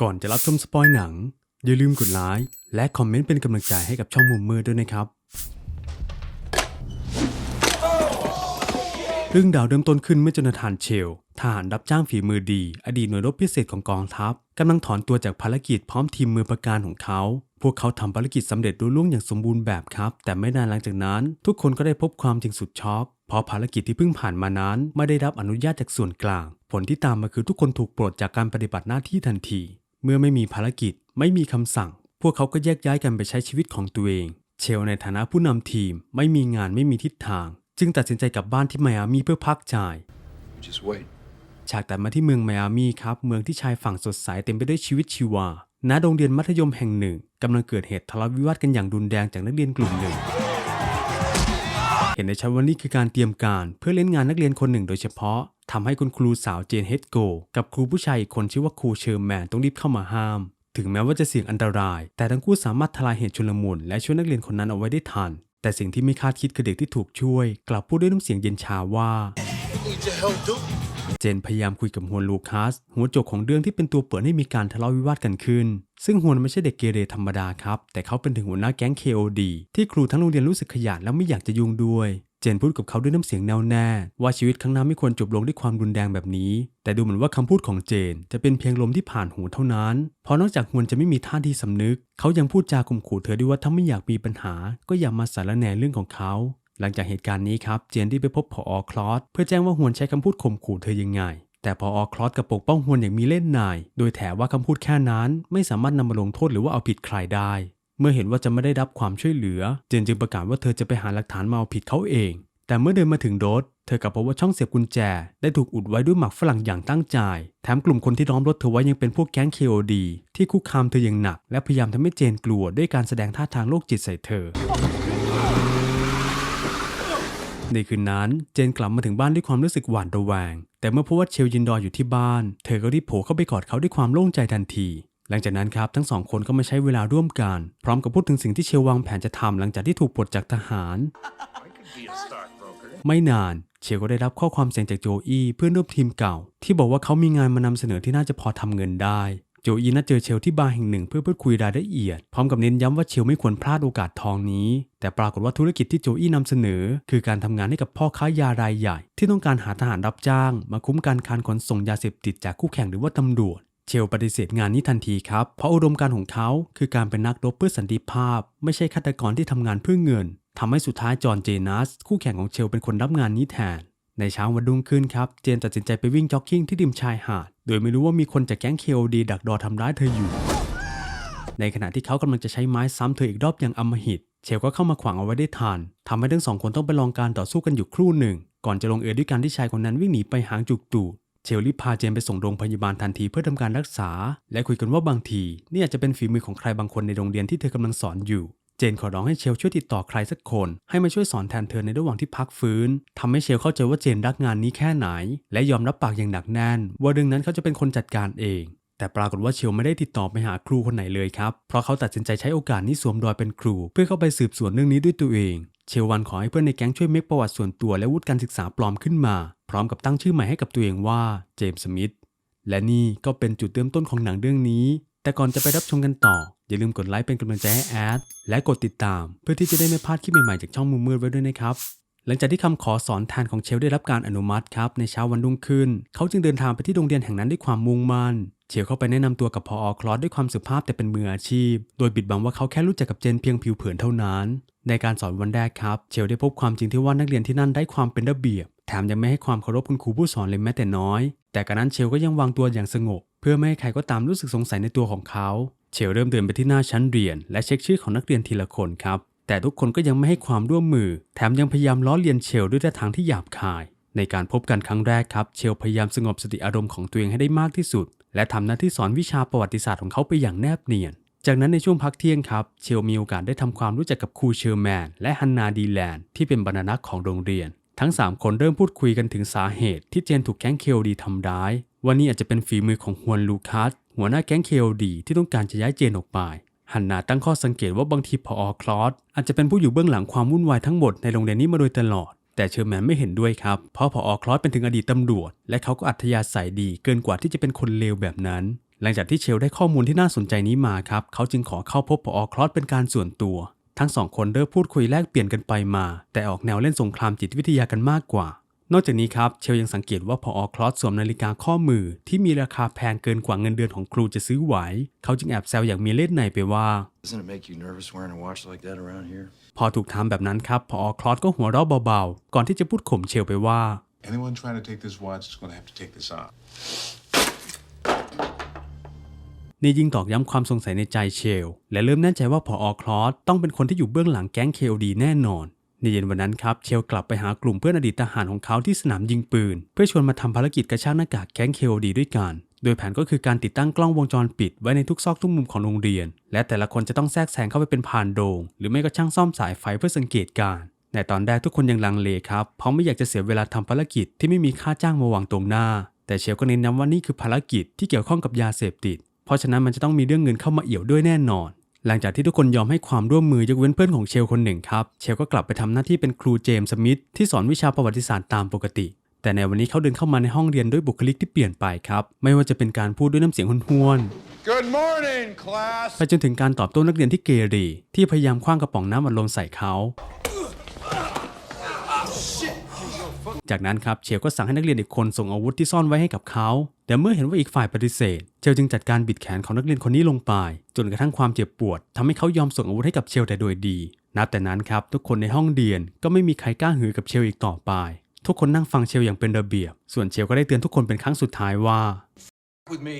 ก่อนจะรับชมสปอยหนัง อย่าลืมกดไลค์และคอมเมนต์เป็นกำลังใจให้กับช่องมุมมืดด้วยนะครับ เรื่องดาวเริ่มต้นขึ้นเมื่อจนาธานเชลทหารรับจ้างฝีมือดี อดีตหน่วยรบพิเศษของกองทัพกำลังถอนตัวจากภารกิจพร้อมทีมมือประการของเขา พวกเขาทำภารกิจสำเร็จรุ่ล่วงอย่างสมบูรณ์แบบครับ แต่ไม่นานหลังจากนั้น ทุกคนก็ได้พบความจริงสุดช็อกเพราะภารกิจที่เพิ่งผ่านมานั้น ไม่ได้รับอนุญาตจากส่วนกลาง ผลที่ตามมาคือทุกคนถูกปลดจากการปฏิบัติหน้าที่ทันที เมื่อไม่มีภารกิจไม่มีคำสั่ง พวกเขาก็แยกย้ายกันไปใช้ชีวิตของตัวเอง เชลในฐานะผู้นำทีมไม่มีงานไม่มีทิศทาง จึงตัดสินใจกลับบ้านที่ไมอามีเพื่อพักใจ Just wait. ฉากตัดมาที่เมืองไมอามีครับ เมืองที่ชายฝั่งสดใสเต็มไปด้วยชีวิตชีวาณโรงเรียนมัธยมแห่งหนึ่งกำลังเกิดเหตุทะเลาะวิวาทกันอย่างรุนแรงจากนักเรียนกลุ่มหนึ่ง เห็นได้ชัดว่านี่คือการเตรียมการเพื่อเล่นงานนักเรียนคนหนึ่งโดยเฉพาะ ทำให้คุณครูสาวเจนเฮดโก กับครูผู้ชายอีกคนชื่อว่าครูเชอร์แมนต้องรีบเข้ามาห้าม ถึงแม้ว่าจะเสี่ยงอันตราย แต่ทั้งคู่สามารถทลายเหตุชุลมุนและช่วยนักเรียนคนนั้นเอาไว้ได้ทัน แต่สิ่งที่ไม่คาดคิดคือเด็กที่ถูกช่วย กลับพูดด้วยน้ำเสียงเย็นชาว่าเจนพยายามคุยกับฮวนลูคัส หัวโจกของเรื่องที่เป็นตัวเปิดให้มีการทะเลาะวิวาทกันขึ้น ซึ่งฮวนไม่ใช่เด็กเกเรธรรมดาครับ แต่เขาเป็นถึงหัวหน้าแก๊ง KOD ที่ครูทั้งโรงเรียนรู้สึกขยาดและไม่อยากจะยุ่งด้วย จนพูดกับเขาด้วยน้ำเสียงแน่วแน่ว่าชีวิตข้งหน้าไม่ควรจบลงด้วยความรุนแรงแบบนี้ แต่ดูเหมือนว่าคำพูดของเจน จะเป็นเพียงลมที่ผ่านหูเท่านั้น เพราะนอกจากฮวนจะไม่มีท่าทีสำนึก เขายังพูดจาข่มขู่เธอด้วยว่าถ้าไม่อยากมีปัญหา ก็อย่ามาสารแหน่เรื่องของเขา หลังจากเหตุการณ์นี้ครับ เจนได้ไปพบผอคลอสเพื่อแจ้งว่าฮวนใช้คำพูดข่มขู่เธอยังไง แต่พออคลอสกับปกป้องฮวนอย่างมีเล่นนาย โดยแถว่าคำพูดแค่นั้น ไม่สามารถนำมาลงโทษหรือว่าเอาผิดใครได้ เมื่อเห็นว่าจะไม่ได้รับความช่วยเหลือ เจนจึงประกาศว่าเธอจะไปหาหลักฐานมาเอาผิดเขาเอง แต่เมื่อเดินมาถึงรถเธอกลับพบว่าช่องเสียบกุญแจ ได้ถูกอุดไว้ด้วยหมักฝรั่งอย่างตั้งใจ แถมกลุ่มคนที่ล้อมรถเธอไว้ยังเป็นพวกแก๊ง KOD ที่คุกคามเธออย่างหนัก และพยายามทำให้เจนกลัวด้วยการแสดงท่าทางโรคจิตใส่เธอ ในคืนนั้นเจนกลับมาถึงบ้านด้วยความรู้สึกหวาดระแวง แต่เมื่อพบว่าเชลยินดอร์อยู่ที่บ้าน เธอก็รีบโผล่เข้าไปกอดเขาด้วยความโล่งใจทันที หลังจากนั้นครับทั้งสองคนก็มาใช้เวลาร่วมกัน พร้อมกับพูดถึงสิ่งที่เชลวางแผนจะทำหลังจากที่ถูกปลดจากทหาร ไม่นานเชลก็ได้รับข้อความเสียงจากโจอี้เพื่อนร่วมทีมเก่า ที่บอกว่าเขามีงานมานำเสนอที่น่าจะพอทำเงินได้โจอี้นัดเจอเชลที่บาร์แห่งหนึ่งเพื่อพูดคุยรายละเอียด พร้อมกับเน้นย้ำว่าเชลไม่ควรพลาดโอกาสทองนี้ แต่ปรากฏว่าธุรกิจที่โจอี้นำเสนอ คือการทำงานให้กับพ่อค้ายารายใหญ่ ที่ต้องการหาทหารรับจ้าง มาคุ้มกันการขนส่งยาเสพติดจากคู่แข่งหรือว่าตำรวจ เชลปฏิเสธงานนี้ทันทีครับ เพราะอุดมการของเขาคือการเป็นนักรบเพื่อสันติภาพ ไม่ใช่ฆาตกรที่ทำงานเพื่อเงินทำให้สุดท้ายจอห์นเจนัสคู่แข่งของเชลเป็นคนรับงานนี้แทน ในเช้าวันรุ่งขึ้นครับ เจนตัดสินใจไปวิ่งจ็อกกิ้งที่ริมชายหาด โดยไม่รู้ว่ามีคนจากแก๊ง KOD ดักรอทำร้ายเธออยู่ ในขณะที่เขากำลังจะใช้ไม้ซ้ำเธออีกรอบอย่างอำมหิต เชลก็เข้ามาขวางเอาไว้ได้ทันทำให้ทั้งสองคนต้องไปลองการต่อสู้กันอยู่ครู่หนึ่ง ก่อนจะลงเอยด้วยการที่ชายคนนั้นวิ่งหนีไปหางจุกตูด เชลรีบพาเจนไปส่งโรงพยาบาลทันทีเพื่อทำการรักษา และคุยกันว่าบางทีนี่อาจจะเป็นฝีมือของใครบางคนในโรงเรียนที่เธอกำลังสอนอยู่ เจนขอร้องให้เชลช่วยติดต่อใครสักคน ให้มาช่วยสอนแทนเธอในระหว่างที่พักฟื้นทำให้เชลเข้าใจว่าเจนรักงานนี้แค่ไหน และยอมรับปากอย่างหนักแน่น ว่าเรื่องนั้นเขาจะเป็นคนจัดการเอง แต่ปรากฏว่าเชลไม่ได้ติดต่อไปหาครูคนไหนเลยครับเพราะเขาตัดสินใจใช้โอกาสนี้สวมรอยเป็นครู เพื่อเข้าไปสืบสวนเรื่องนี้ด้วยตัวเอง เชลวันขอให้เพื่อนในแก๊งช่วยเมคประวัติส่วนตัวและวุฒิการศึกษาปลอมขึ้นมา พร้อมกับตั้งชื่อใหม่ให้กับตัวเองว่าเจมส์สมิธและนี่ก็เป็นจุดเริ่มต้นของหนังเรื่องนี้ แต่ก่อนจะไปรับชมกันต่อ อย่าลืมกดไลค์เป็นกำลังใจให้แอดและกดติดตาม เพื่อที่จะได้ไม่พลาดคลิปใหม่ๆจากช่องมุมมืดไว้ด้วยนะครับหลังจากที่คำขอสอนแทนของเชลได้รับการอนุมัติครับในเช้าวันรุ่งขึ้น เขาจึงเดินทางไปที่โรงเรียนแห่งนั้นด้วยความมุ่งมั่น เชลเข้าไปแนะนำตัวกับพออคลอสด้วยความสุภาพแต่เป็นมืออาชีพ โดยบิดบังว่าเขาแค่รู้จักกับเจนเพียงผิวเผินเท่านั้น ในการสอนวันแรกครับเชลได้พบความจริงที่ว่านักเรียนที่นั่นได้ความเป็นระเบียบ แถมยังไม่ให้ความเคารพคุณครูผู้สอนเลยแม้แต่น้อย แต่การนั้นเชลก็ยังวางตัวอย่างสงบ เพื่อไม่ให้ใครก็ตามรู้สึกสงสัยในตัวของเขาเชลเริ่มเดินไปที่หน้าชั้นเรียน และเช็คชื่อของนักเรียนทีละคนครับ แต่ทุกคนก็ยังไม่ให้ความร่วมมือ แถมยังพยายามล้อเลียนเชลด้วยท่าทางที่หยาบคาย ในการพบกันครั้งแรกครับ เชลพยายามสงบสติอารมณ์ของตัวเองให้ได้มากที่สุด และทำหน้าที่สอนวิชาประวัติศาสตร์ของเขาไปอย่างแนบเนียน จากนั้นในช่วงพักเที่ยงครับ เชลมีโอกาสได้ทำความรู้จักกับครูเชอร์แมน และฮันนาดีแลนด์ที่เป็นบรรณารักของโรงเรียน ทั้ง 3 คนเริ่มพูดคุยกันถึงสาเหตุ ที่เจนถูกแก๊งเคลดีทำร้ายว่านี่อาจจะเป็นฝีมือของฮวนลูคัสหัวหน้าแก๊งเคลดีที่ต้องการจะย้ายเจนออกไปฮันนาตั้งข้อสังเกตว่าบางทีพออคลอสอาจจะเป็นผู้อยู่เบื้องหลังความวุ่นวายทั้งหมดในโรงเรียนนี้มาโดยตลอด แต่เชอร์แมนไม่เห็นด้วยครับ เพราะพออคลอสเป็นถึงอดีตตำรวจ และเขาก็อัธยาศัยดีเกินกว่าที่จะเป็นคนเลวแบบนั้น หลังจากที่เชลได้ข้อมูลที่น่าสนใจนี้มาครับ เขาจึงขอเข้าพบผออคลอสเป็นการส่วนตัว ทั้งสองคนเริ่มพูดคุยแลกเปลี่ยนกันไปมา แต่ออกแนวเล่นสงครามจิตวิทยากันมากกว่า นอกจากนี้ครับเชลยังสังเกตว่าพอคลอสสวมนาฬิกาข้อมือ ที่มีราคาแพงเกินกว่าเงินเดือนของครูจะซื้อไหว เขาจึงแอบแซวอย่างมีเล่นในไปว่า Doesn't it make you nervous wearing a watch like that around here? พอถูกถามแบบนั้นครับพอคลอสก็หัวเราะเบาๆ ก่อนที่จะพูดข่มเชลไปว่า Anyone trying to take this watch is going to have to take this off. นี่ยิ่งตอกย้ำความสงสัยในใจเชล และเริ่มแน่ใจว่าพออคลอสต้องเป็นคนที่อยู่เบื้องหลังแก๊ง KOD แน่นอน ในเย็นวันนั้นครับเชลกลับไปหากลุ่มเพื่อนอดีตทหารของเขาที่สนามยิงปืน เพื่อชวนมาทำภารกิจกระชากหน้ากากแก๊ง KOD ด้วยกัน โดยแผนก็คือการติดตั้งกล้องวงจรปิดไว้ในทุกซอกทุกมุมของโรงเรียน และแต่ละคนจะต้องแทรกแซงเข้าไปเป็นผ่านโดง หรือไม่ก็ช่างซ่อมสายไฟเพื่อสังเกตการณ์แต่ตอนแรกทุกคนยังลังเลครับ เพราะไม่อยากจะเสียเวลาทำภารกิจที่ไม่มีค่าจ้างมาวางตรงหน้า แต่เชลก็เน้นย้ำว่านี่คือภารกิจที่เกี่ยวข้องกับยาเสพติด เพราะฉะนั้นมันจะต้องมีเรื่องเงินเข้ามาเอี่ยวด้วยแน่นอน หลังจากที่ทุกคนยอมให้ความร่วมมือยกเว้นเพื่อนของเชลคนหนึ่งครับ เชลก็กลับไปทำหน้าที่เป็นครูเจมส์สมิธที่สอนวิชาประวัติศาสตร์ตามปกติ แต่ในวันนี้เขาเดินเข้ามาในห้องเรียนด้วยบุคลิกที่เปลี่ยนไปครับ ไม่ว่าจะเป็นการพูดด้วยน้ำเสียงห้วน Good morning, class. ๆไปจนถึงการตอบโต้นักเรียนที่เกเรที่พยายามคว้างกระป๋องน้ำอัดลมใส่เขาจากนั้นครับเชลก็สั่งให้นักเรียนอีกคนส่งอาวุธที่ซ่อนไว้ให้กับเขา แต่เมื่อเห็นว่าอีกฝ่ายปฏิเสธ เชลจึงจัดการบิดแขนของนักเรียนคนนี้ลงไป จนกระทั่งความเจ็บปวดทำให้เขายอมส่งอาวุธให้กับเชลแต่โดยดี นับแต่นั้นครับทุกคนในห้องเรียนก็ไม่มีใครกล้าหือกับเชลอีกต่อไป ทุกคนนั่งฟังเชลอย่างเป็นระเบียบ ส่วนเชลก็ได้เตือนทุกคนเป็นครั้งสุดท้ายว่า With me,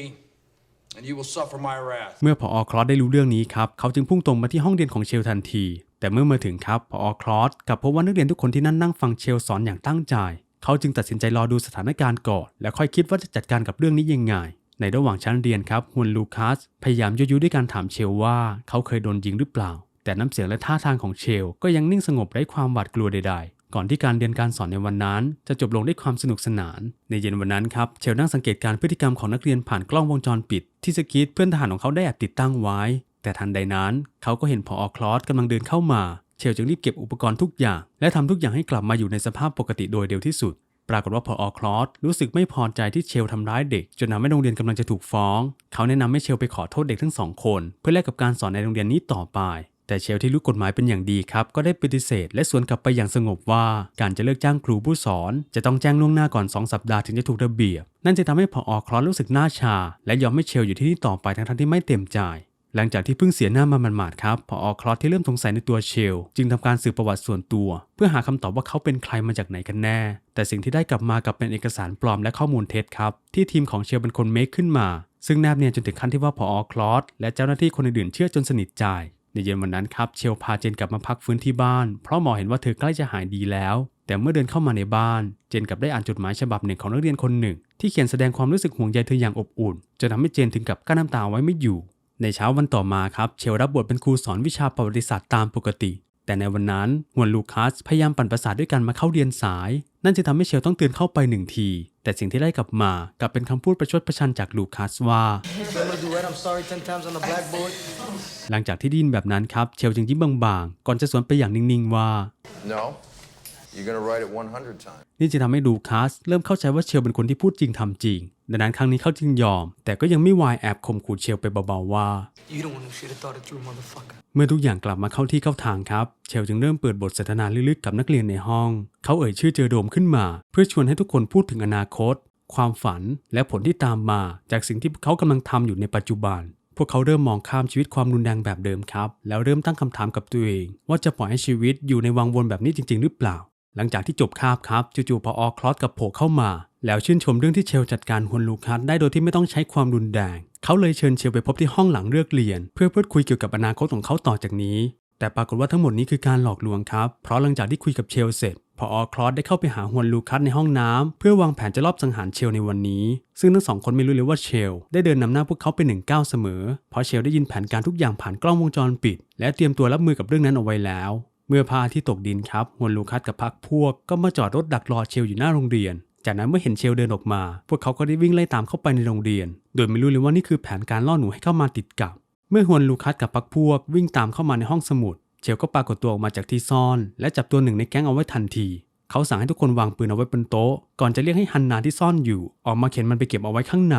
and you will suffer my wrath. เมื่อพอคลอสได้รู้เรื่องนี้ครับ เขาจึงพุ่งตรงมาที่ห้องเรียนของเชลทันที แต่เมื่อมาถึงครับพอคลอสกลับพบว่านักเรียนทุกคนที่นั่นนั่งฟังเชลสอนอย่างตั้งใจ เขาจึงตัดสินใจรอดูสถานการณ์ก่อน แล้วค่อยคิดว่าจะจัดการกับเรื่องนี้ยังไง ในระหว่างชั้นเรียนครับฮุนลูคัสพยายามยุยด้วยการถามเชลว่า เขาเคยโดนยิงหรือเปล่า แต่น้ำเสียงและท่าทางของเชลก็ยังนิ่งสงบไร้ความหวาดกลัวใดๆ ก่อนที่การเรียนการสอนในวันนั้น จะจบลงด้วยความสนุกสนาน ในเย็นวันนั้นครับเชลนั่งสังเกตการพฤติกรรมของนักเรียนผ่านกล้องวงจรปิด ที่สกิทเพื่อนทหารของเขาได้แอบติดตั้งไว้ แต่ทันใดนั้นเขาก็เห็นพออคลอสกำลังเดินเข้ามา เชลจึงรีบเก็บอุปกรณ์ทุกอย่าง และทำทุกอย่างให้กลับมาอยู่ในสภาพปกติโดยเร็วที่สุด ปรากฏว่าพออคลอสรู้สึกไม่พอใจที่เชลทำร้ายเด็ก จนทำให้โรงเรียนกำลังจะถูกฟ้อง เขาแนะนำให้เชลไปขอโทษเด็กทั้งสองคน เพื่อแลกกับการสอนในโรงเรียนนี้ต่อไป แต่เชลที่รู้กฎหมายเป็นอย่างดีครับ ก็ได้ปฏิเสธ และสวนกลับไปอย่างสงบว่า การจะเลิกจ้างครูผู้สอน จะต้องแจ้งล่วงหน้าก่อน 2 สัปดาห์ถึงจะถูกระเบียบ นั่นจะทำให้พออคลอสรู้สึกหน้าชา และยอมให้เชลอยู่ที่นี่ต่อไปทั้งที่ไม่เต็มใจหลังจากที่เพิ่งเสียหน้ามาหมาดๆครับ พออคลอสที่เริ่มสงสัยในตัวเชล จึงทำการสืบประวัติส่วนตัว เพื่อหาคำตอบว่าเขาเป็นใครมาจากไหนกันแน่ แต่สิ่งที่ได้กลับมากับเป็นเอกสารปลอมและข้อมูลเท็จครับ ที่ทีมของเชลเป็นคนเมคขึ้นมา ซึ่งแนบเนียนจนถึงขั้นที่ว่าพออคลอสและเจ้าหน้าที่คนอื่นๆเชื่อจนสนิทใจ ในเย็นวันนั้นครับเชลพาเจนกลับมาพักฟื้นที่บ้าน เพราะหมอเห็นว่าเธอใกล้จะหายดีแล้ว แต่เมื่อเดินเข้ามาในบ้าน เจนกลับได้อ่านจดหมายฉบับหนึ่งของนักเรียนคนหนึ่ง ที่เขียนแสดงความรู้สึกห่วงใยเธออย่างอบอุ่นจนทำให้เจนถึงกับกั้นน้ำตาไว้ไม่อยู่ ในเช้าวันต่อมาครับเชลรับบทเป็นครูสอนวิชาประวัติศาสตร์ตามปกติ แต่ในวันนั้นฮวนลูคัสพยายามปั่นประสาทด้วยกันมาเข้าเรียนสาย นั่นจะทำให้เชลต้องเตือนเข้าไปหนึ่งที แต่สิ่งที่ได้กลับมากลับเป็นคำพูดประชดประชันจากลูคัสว่า I'm gonna do right. I'm sorry ten times on the blackboard. หลังจากที่ได้ยินแบบนั้นครับ เชลจึงยิ้มบางๆ ก่อนจะสวนไปอย่างนิ่งๆว่า No, นี่จะทำให้ลูคัสเริ่มเข้าใจว่าเชลเป็นคนที่พูดจริงทำจริง ดังนั้นครั้งนี้เขาจึงยอม แต่ก็ยังไม่วายแอบข่มขู่เชลไปเบาๆว่า You the one who should have thought it through, motherfucker. เมื่อทุกอย่างกลับมาเข้าที่เข้าทางครับ เชลจึงเริ่มเปิดบทสนทนาลึกๆกับนักเรียนในห้อง เขาเอ่ยชื่อเจอโดมขึ้นมา เพื่อชวนให้ทุกคนพูดถึงอนาคต ความฝันและผลที่ตามมา จากสิ่งที่เขากำลังทำอยู่ในปัจจุบันพวกเขาเริ่มมองข้ามชีวิตความรุนแรงแบบเดิมครับ แล้วเริ่มตั้งคำถามกับตัวเอง ว่าจะปล่อยให้ชีวิตอยู่ในวังวนแบบนี้จริง ๆ หรือเปล่า หลังจากที่จบคาบครับจู่ๆพออคลอสกับโผล่เข้ามา แล้วชื่นชมเรื่องที่เชลจัดการฮวนลูคัสได้โดยที่ไม่ต้องใช้ความรุนแรง เขาเลยเชิญเชลไปพบที่ห้องหลังเลือกเรียน เพื่อพูดคุยเกี่ยวกับอนาคตของเขาต่อจากนี้ แต่ปรากฏว่าทั้งหมดนี้คือการหลอกลวงครับ เพราะหลังจากที่คุยกับเชลเสร็จพออคลอสได้เข้าไปหาฮวนลูคัสในห้องน้ำเพื่อวางแผนจะลอบสังหารเชลในวันนี้ ซึ่งทั้งสองคนไม่รู้เลยว่าเชล ได้เดินนำหน้าพวกเขาไปหนึ่งก้าวเสมอ เพราะเชลได้ยินแผนการทุกอย่างผ่านกล้องวงจรปิด และเตรียมตัวรับมือกับเรื่องนั้นเอาไว้แล้ว เมื่อพาที่ตกดินครับฮวนลูคัสกับพักพวกก็มาจอดรถดักรอเชลอยู่หน้าโรงเรียน จากนั้นเมื่อเห็นเชลเดินออกมา พวกเขาก็ได้วิ่งไล่ตามเข้าไปในโรงเรียน โดยไม่รู้เลยว่านี่คือแผนการล่อหนูให้เข้ามาติดกับ เมื่อฮวนลูคัสกับพักพวกวิ่งตามเข้ามาในห้องสมุด เชลก็ปรากฏตัวออกมาจากที่ซ่อน และจับตัวหนึ่งในแก๊งเอาไว้ทันที เขาสั่งให้ทุกคนวางปืนเอาไว้บนโต๊ะ ก่อนจะเรียกให้ฮันนาที่ซ่อนอยู่ ออกมาเข็นมันไปเก็บเอาไว้ข้างใน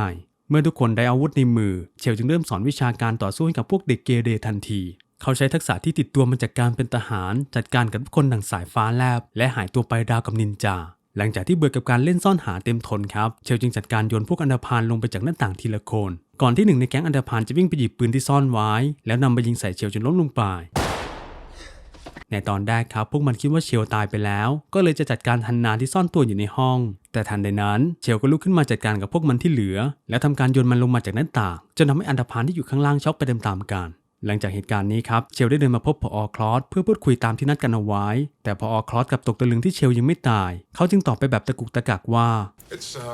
เมื่อทุกคนได้อาวุธในมือ เชลจึงเริ่มสอนวิชาการต่อสู้ให้กับพวกเด็กเกเรทันที เขาใช้ทักษะที่ติดตัวมาจากการเป็นทหาร จัดการกับทุกคนดังสายฟ้าแลบ และหายตัวไปราวกับนินจา หลังจากที่เบื่อกับการเล่นซ่อนหาเต็มทนครับ เชลจึงจัดการโยนพวกอันธพาลลงไปจากหน้าต่างทีละคน ก่อนที่หนึ่งในแก๊งอันธพาลจะวิ่งไปหยิบปืนที่ซ่อนไว้ แล้วนำไปยิงใส่เชลจนล้มลงไปในตอนแรกครับพวกมันคิดว่าเชลตายไปแล้ว ก็เลยจะจัดการทันนานที่ซ่อนตัวอยู่ในห้อง แต่ทันใดนั้นเชลก็ลุกขึ้นมาจัดการกับพวกมันที่เหลือ แล้วทำการโยนมันลงมาจากหน้าต่างจนทำให้อันธพาลที่อยู่ข้างล่างช็อกไปตามๆกัน หลังจากเหตุการณ์นี้ครับเชลได้เดินมาพบพอคลอสเพื่อพูดคุยตามที่นัดกันเอาไว้ แต่พอคลอสกลับตกตะลึงที่เชลยังไม่ตาย เขาจึงตอบไปแบบตะกุกตะกักว่า It's, uh,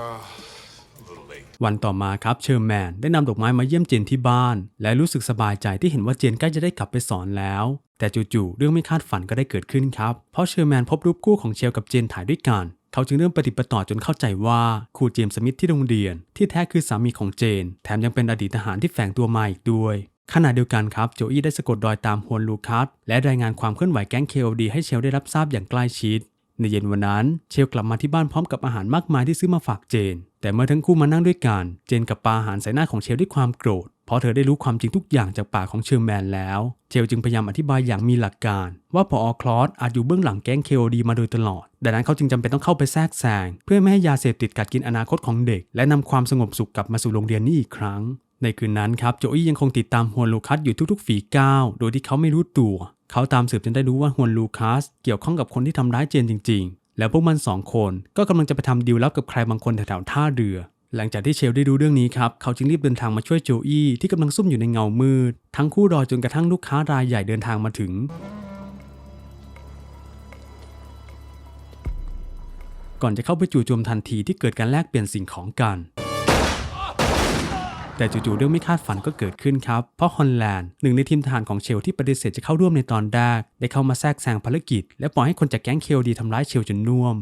a little late. วันต่อมาครับเชอร์แมนได้นำดอกไม้มาเยี่ยมเจนที่บ้าน และรู้สึกสบายใจที่เห็นว่าเจนใกล้จะได้กลับไปสอนแล้ว แต่จู่ๆเรื่องไม่คาดฝันก็ได้เกิดขึ้นครับเพราะเชอร์แมนพบรูปคู่ของเชลกับเจนถ่ายด้วยกันเขาจึงเริ่มปฏิดประต่อจนเข้าใจว่าครูเจมส์สมิธที่โรงเรียน ที่แท้คือสามีของเจน แถมยังเป็นอดีตทหารที่แฝงตัวมาอีกด้วย ขณะเดียวกันครับโจอี้ได้สะกดรอยตามฮวนลูคัสและรายงานความเคลื่อนไหวแก๊ง KOD ให้เชลได้รับทราบอย่างใกล้ชิด ในเย็นวันนั้นเชลกลับมาที่บ้านพร้อมกับอาหารมากมายที่ซื้อมาฝากเจน แต่เมื่อทั้งคู่มานั่งด้วยกัน เจนกับปาอาหารใส่หน้าของเชลด้วยความโกรธ เพราะเธอได้รู้ความจริงทุกอย่างจากปากของเชลแมนแล้ว เชลจึงพยายามอธิบายอย่างมีหลักการ ว่าพออคลอสอาจอยู่เบื้องหลังแก๊ง KOD มาโดยตลอด ดังนั้นเขาจึงจำเป็นต้องเข้าไปแทรกแซงเพื่อไม่ให้ยาเสพติดกัดกินอนาคตของเด็ก และนำความสงบสุขกลับมาสู่โรงเรียนนี้อีกครั้ง ในคืนนั้นครับโจอี้ยังคงติดตามฮวนลูคัสอยู่ทุกๆ ฝีก้าวโดยที่เขาไม่รู้ตัว เขาตามสืบจนได้รู้ว่าฮวนลูคัสเกี่ยวข้องกับคนที่ทำร้ายเจนจริง ๆ แล้วพวกมันสองคนก็กำลังจะไปทำดีลลับกับใครบางคนแถวๆท่าเรือ หลังจากที่เชลได้รู้เรื่องนี้ครับเขาจึงรีบเดินทางมาช่วยโจอี้ที่กำลังซุ่มอยู่ในเงามืด ทั้งคู่รอจนกระทั่งลูกค้ารายใหญ่เดินทางมาถึงก่อนจะเข้าไปจู่โจมทันทีที่เกิดการแลกเปลี่ยนสิ่งของกัน แต่จู่ๆเรื่องไม่คาดฝันก็เกิดขึ้นครับ เพราะฮอลแลนด์หนึ่งในทีมทหารของเชลที่ปฏิเสธจะเข้าร่วมในตอนแรก ได้เข้ามาแทรกแซงภารกิจ และปล่อยให้คนจากแก๊งเคลดีทำร้ายเชลจนน่วม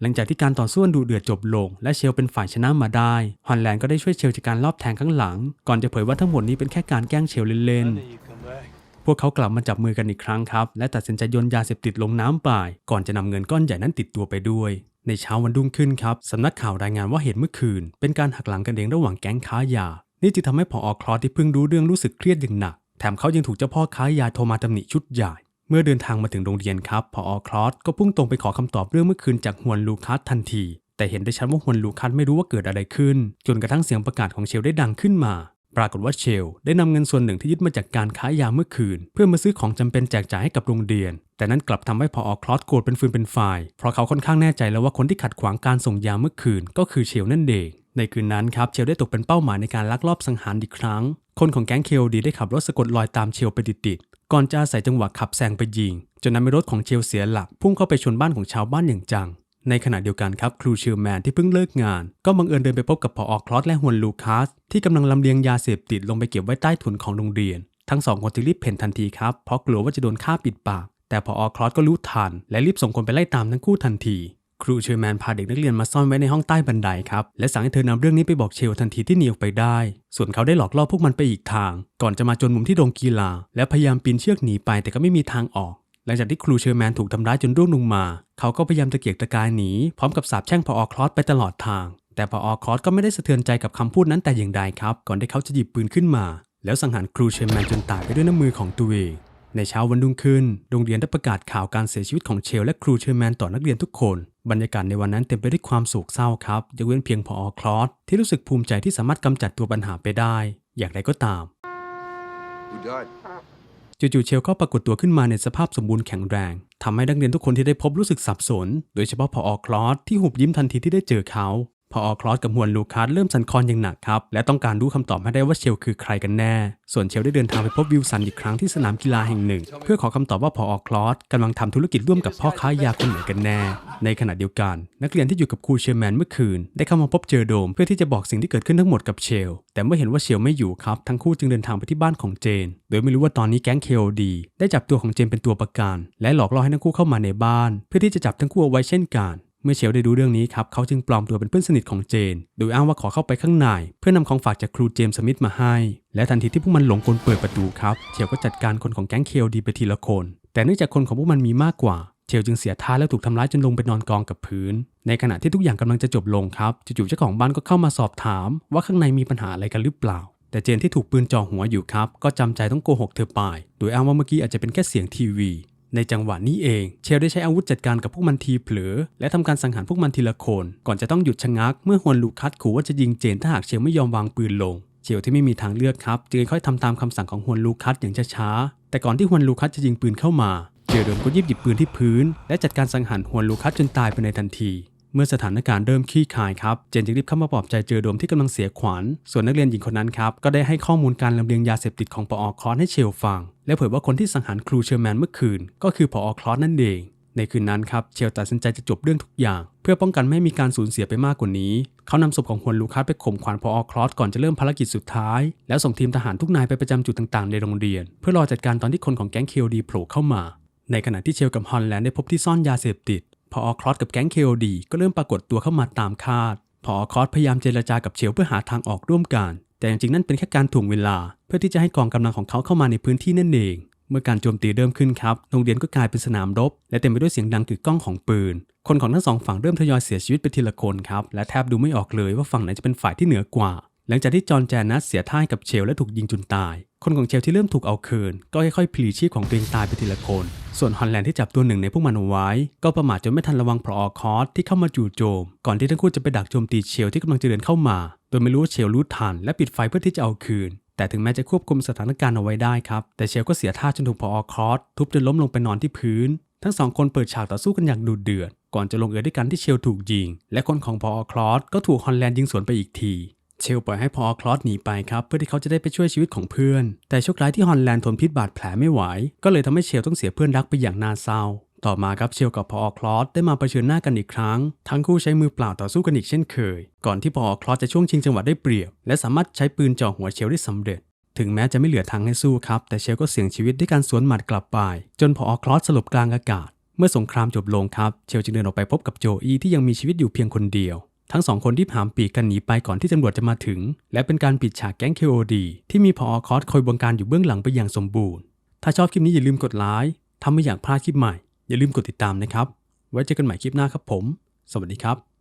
หลังจากที่การต่อสู้อันดุเดือดจบลง และเชลเป็นฝ่ายชนะมาได้ฮอลแลนด์ก็ได้ช่วยเชลจากการลอบแทงข้างหลัง ก่อนจะเผยว่าทั้งหมดนี้เป็นแค่การแกล้งเชลเล่นๆพวกเขากลับมาจับมือกันอีกครั้งครับ และตัดสินใจโยนยาเสพติดลงน้ำป่าย ก่อนจะนำเงินก้อนใหญ่นั้นติดตัวไปด้วย ในเช้าวันรุ่งขึ้นครับสำนักข่าวรายงานว่าเหตุเมื่อคืน เป็นการหักหลังกันเองระหว่างแก๊งค้ายา นี่จึงทำให้ผออคลอสที่เพิ่งรู้เรื่องรู้สึกเครียดอย่างหนัก แถมเขายังถูกเจ้าพ่อค้ายาโทรมาตำหนิชุดใหญ่ เมื่อเดินทางมาถึงโรงเรียนครับผอคลอสก็พุ่งตรงไปขอคำตอบเรื่องเมื่อคืนจากฮวนลูคัสทันที แต่เห็นได้ชัดว่าฮวนลูคัสไม่รู้ว่าเกิดอะไรขึ้น จนกระทั่งเสียงประกาศของเชลได้ดังขึ้นมา ปรากฏว่าเชล ได้นำเงินส่วนหนึ่งที่ยึดมาจากการค้ายาเมื่อคืน เพื่อมาซื้อของจำเป็นแจกจ่ายให้กับโรงเรียน แต่นั้นกลับทำให้พอคลอสโกรธเป็นฟืนเป็นไฟเพราะเขาค่อนข้างแน่ใจแล้วว่าคนที่ขัดขวางการส่งยาเมื่อคืน ก็คือเชลนั่นเอง ในคืนนั้นครับเชลได้ตกเป็นเป้าหมายในการลักลอบสังหารอีกครั้ง คนของแก๊งเคลดีได้ขับรถสะกดรอยตามเชลไปติดๆก่อนจะอาศัยจังหวะขับแซงไปยิงจนนำให้รถของเชลเสียหลักพุ่งเข้าไปชนบ้านของชาวบ้านอย่างจัง ในขณะเดียวกันครับครูเชลแมนที่เพิ่งเลิกงาน ก็บังเอิญเดินไปพบกับพออคลอสและฮวนลูคัสที่กำลังลำเลียงยาเสพติดลงไปเก็บไว้ใต้ถุนของโรงเรียน ทั้งสองคนจึงรีบเพ่นทันทีครับเพราะกลัวว่าจะโดนฆ่าปิดปาก แต่พออคลอสก็รู้ทัน และรีบส่งคนไปไล่ตามทั้งคู่ทันที ครูเชลแมนพาเด็กนักเรียนมาซ่อนไว้ในห้องใต้บันไดครับและสั่งให้เธอนำเรื่องนี้ไปบอกเชลทันทีที่หนีออกไปได้ ส่วนเขาได้หลอกล่อพวกมันไปอีกทาง ก่อนจะมาจนมุมที่โรงกีฬา และพยายามปีนเชือกหนีไปแต่ก็ไม่มีทางออก หลังจากที่ครูเชอร์แมนถูกทำร้ายจนร่วงลงมา เขาก็พยายามตะเกียกตะกายหนี พร้อมกับสาบแช่งพออคลอสไปตลอดทาง แต่พออคลอสก็ไม่ได้สะเทือนใจกับคำพูดนั้นแต่อย่างใดครับ ก่อนที่เขาจะหยิบปืนขึ้นมา แล้วสังหารครูเชอร์แมนจนตายไปด้วยน้ำมือของตัวเองในเช้าวันรุ่งขึ้น โรงเรียนได้ประกาศข่าวการเสียชีวิตของเชลและครูเชอร์แมนต่อนักเรียนทุกคน บรรยากาศในวันนั้นเต็มไปด้วยความโศกเศร้าครับ ยกเว้นเพียงพออคลอสที่รู้สึกภูมิใจที่สามารถกำจัดตัวปัญหาไปได้ อย่างไรก็ตาม Who died? จู่ๆเชลก็ปรากฏตัวขึ้นมาในสภาพสมบูรณ์แข็งแรงทำให้นักเรียนทุกคนที่ได้พบรู้สึกสับสน โดยเฉพาะพออคลอสที่หุบยิ้มทันทีที่ได้เจอเขา พออคลอสกับฮวนลูคัสเริ่มสั่นคลอนอย่างหนักครับ และต้องการรู้คำตอบให้ได้ว่าเชลคือใครกันแน่ ส่วนเชลได้เดินทางไปพบวิลสันอีกครั้งที่สนามกีฬาแห่งหนึ่ง เพื่อขอคำตอบว่าพออคลอสกำลังทำธุรกิจร่วมกับพ่อค้ายาคนไหนกันแน่ ในขณะเดียวกัน นักเรียนที่อยู่กับครูเชลแมนเมื่อคืน ได้เข้ามาพบเจอโดมเพื่อที่จะบอกสิ่งที่เกิดขึ้นทั้งหมดกับเชล แต่เมื่อเห็นว่าเชลไม่อยู่ครับทั้งคู่จึงเดินทางไปที่บ้านของเจน โดยไม่รู้ว่าตอนนี้แก๊งเคโอดีได้จับตัวของเจนเป็นตัวประกันและหลอกล่อให้ทั้งคู่เข้ามาในบ้าน เพื่อที่จะจับทั้งคู่เอาไว้เช่นกัน เมื่อเชลได้ดูเรื่องนี้ครับเขาจึงปลอมตัวเป็นเพื่อนสนิทของเจน โดยอ้างว่าขอเข้าไปข้างใน เพื่อนำของฝากจากครูเจมส์สมิธมาให้ และทันทีที่พวกมันหลงกลเปิดประตูครับเชลก็จัดการคนของแก๊งเคลดีไปทีละคน แต่เนื่องจากคนของพวกมันมีมากกว่าเชลจึงเสียท่าแล้วถูกทำร้ายจนลงไปนอนกองกับพื้น ในขณะที่ทุกอย่างกำลังจะจบลงครับจู่ๆเจ้าของบ้านก็เข้ามาสอบถาม ว่าข้างในมีปัญหาอะไรกันหรือเปล่า แต่เจนที่ถูกปืนจ่อหัวอยู่ครับ ก็จำใจต้องโกหกเธอไป โดยอ้างว่าเมื่อกี้อาจจะเป็นแค่เสียงทีวี ในจังหวะนี้เอง เชลได้ใช้อาวุธจัดการกับพวกมันทีเผลอ และทำการสังหารพวกมันทีละคน ก่อนจะต้องหยุดชะงักเมื่อฮวนลูคัสขู่ว่าจะยิงเจนถ้าหากเชลไม่ยอมวางปืนลง เชลที่ไม่มีทางเลือกครับจึงค่อยๆทำตามคำสั่งของฮวนลูคัสอย่างช้าๆแต่ก่อนที่ฮวนลูคัสจะยิงปืนเข้ามาเจอโดมก็ยิบหยิบปืนที่พื้น และจัดการสังหารฮวนลูคัสจนตายไปในทันที เมื่อสถานการณ์เริ่มคลี่คลายครับ เจนจึงรีบเข้ามาปลอบใจเจอโดมที่กำลังเสียขวัญ ส่วนนักเรียนหญิงคนนั้นครับ ก็ได้ให้ข้อมูลการลำเลียงยาเสพติดของปอคลอสให้เชลฟัง และเผยว่าคนที่สังหารครูเชอร์แมนเมื่อคืน ก็คือปอคลอสนั่นเอง ในคืนนั้นครับ เชลตัดสินใจจะจบเรื่องทุกอย่าง เพื่อป้องกันไม่ให้มีการสูญเสียไปมากกว่านี้ เขานำศพของฮวนลูคัสไปข่มขวัญพออคลอสก่อนจะเริ่มภารกิจสุดท้าย แล้วส่งทีมทหารทุกนายไปประจำจุดต่างๆ ในโรงเรียน เพื่อรอจัดการตอนที่คนของแก๊งเคดีโผล่เข้ามาในขณะที่เชลกับฮอลแลนด์ได้พบที่ซ่อนยาเสพติด พอคลอสกับแก๊งเคโอดีก็เริ่มปรากฏตัวเข้ามาตามคาด พอคลอสพยายามเจรจากับเชลเพื่อหาทางออกร่วมกัน แต่จริงๆนั่นเป็นแค่การถ่วงเวลา เพื่อที่จะให้กองกำลังของเขาเข้ามาในพื้นที่นั่นเอง เมื่อการโจมตีเริ่มขึ้นครับโรงเรียนก็กลายเป็นสนามรบ และเต็มไปด้วยเสียงดังกึกก้องของปืน คนของทั้งสองฝั่งเริ่มทยอยเสียชีวิตไปทีละคนครับและแทบดูไม่ออกเลยว่าฝั่งไหนจะเป็นฝ่ายที่เหนือกว่า หลังจากที่จอห์นแจนนัสเสียท่าให้กับเชลและถูกยิงจนตาย คนของเชลที่เริ่มถูกเอาคืน ก็ค่อยๆพลีชีพของตัวเองตายไปทีละคน ส่วนฮอลแลนด์ที่จับตัวหนึ่งในพวกมันเอาไว้ ก็ประมาทจนไม่ทันระวังพอคอสที่เข้ามาจู่โจม ก่อนที่ทั้งคู่จะไปดักโจมตีเชลที่กำลังจะเดินเข้ามา โดยไม่รู้ว่าเชลรู้ทันและปิดไฟเพื่อที่จะเอาคืน แต่ถึงแม้จะควบคุมสถานการณ์เอาไว้ได้ครับ แต่เชลก็เสียท่าจนถูกพอคอสทุบจนล้มลงไปนอนที่พื้น ทั้งสองคนเปิดฉากต่อสู้กันอย่างดุเดือด ก่อนจะลงเอยด้วยกันที่เชลถูกยิง และคนของพอคลอสก็ถูกฮอลแลนด์ยิงสวนไปอีกที เชลปล่อยให้พอคลอสหนีไปครับเพื่อที่เขาจะได้ไปช่วยชีวิตของเพื่อน แต่โชคร้ายที่ฮอลแลนด์ทนพิษบาดแผลไม่ไหว ก็เลยทำให้เชลต้องเสียเพื่อนรักไปอย่างน่าเศร้าต่อมาครับเชลกับพอคลอสได้มาเผชิญหน้ากันอีกครั้ง ทั้งคู่ใช้มือเปล่าต่อสู้กันอีกเช่นเคย ก่อนที่พอคลอสจะช่วงชิงจังหวะได้เปรียบ และสามารถใช้ปืนจ่อหัวเชลได้สำเร็จ ถึงแม้จะไม่เหลือทางให้สู้ครับ แต่เชลก็เสี่ยงชีวิตด้วยการสวนหมัดกลับไป จนพอคลอสสลบกลางอากาศ เมื่อสงครามจบลงครับ เชลจึงเดินออกไปพบกับโจอี้ที่ยังมีชีวิตอยู่เพียงคนเดียว ทั้งสองคนที่ผามปีกกันหนีไปก่อนที่ตำรวจจะมาถึง และเป็นการปิดฉากแก๊ง KOD ที่มีพอคอสคอยบงการอยู่เบื้องหลังไปอย่างสมบูรณ์ ถ้าชอบคลิปนี้อย่าลืมกดไลค์ถ้าไม่อยากพลาดคลิปใหม่ อย่าลืมกดติดตามนะครับ ไว้เจอกันใหม่คลิปหน้าครับผม สวัสดีครับ